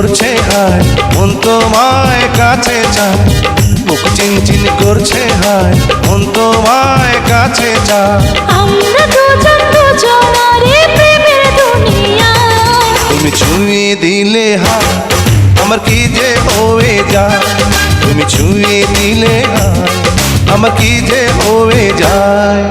করছে হায় মন তোমায় কাছে চায়। মুখ চিনচিন করছে হায় মন তোমায় কাছে চায়। আমরা দুজন দুজনারে প্রেমের দুনিয়ায় তুমি ছুঁয়ে দিলে হায় আমার কি যে হয়ে যায়। তুমি ছুঁয়ে দিলে হায় আমার কি যে হয়ে যায়।